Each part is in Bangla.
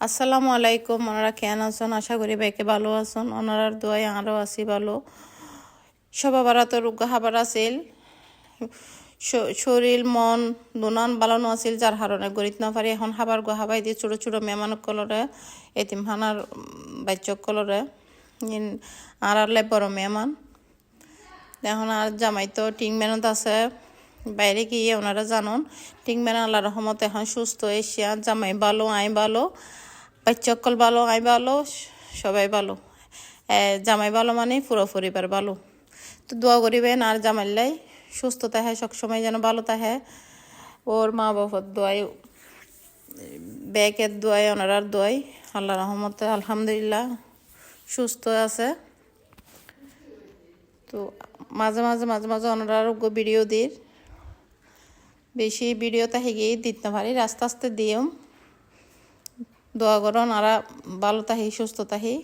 আসসালামু আলাইকুম। ওনারা কেন আছেন? আশা করি বাইকে ভালো আছেন। ওনারার দোয়াই আরও আছি ভালো। সবার তো রোগ খাবার আছিল। শরীর, মন, দুনান বালানো আছিল, যার হারণে গরিত না পারি এখন খাবার গো হাবাই দিয়ে ছোটো ছোটো মেহমানক কলরে, এতিমখানার বাচ্চক কলরে আর আরলে বড় মেহমান। এখন আর জামাই তো টিং মেনত আছে। বাইরে গিয়ে ওনারা জানুন, টিং মেন আল্লাহ রহমত এখন সুস্থ এসিয়া জামাই ভালো, আই ভালো। বাচ্চকল ভালো, আই ভালো, সবাই ভালো। জামাই ভালো মানে পুরো পরিবার ভালো। তো দোয়া করিবেন, আর জামাইলাই সুস্থ তাহে সবসময় যেন ভালো তাহে ওর মা বাবার দোয়াই ব্যাগের দোয়াই ওনারার দোয়াই আল্লাহ রহমতে আলহামদুলিল্লাহ সুস্থ আছে। তো মাঝে মাঝে মাঝে মাঝে ওনারা ভিডিও দির বেশি ভিডিও তাহে গিয়ে দিতে পারি আস্তে আস্তে দিও দোয়া করুন আর ভালো তাহি সুস্থ তাহি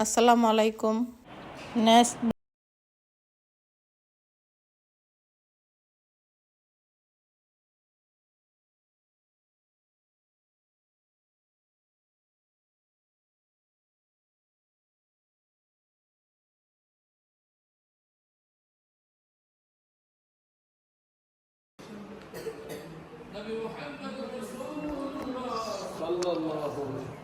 আসসালামু আলাইকুম। Next of the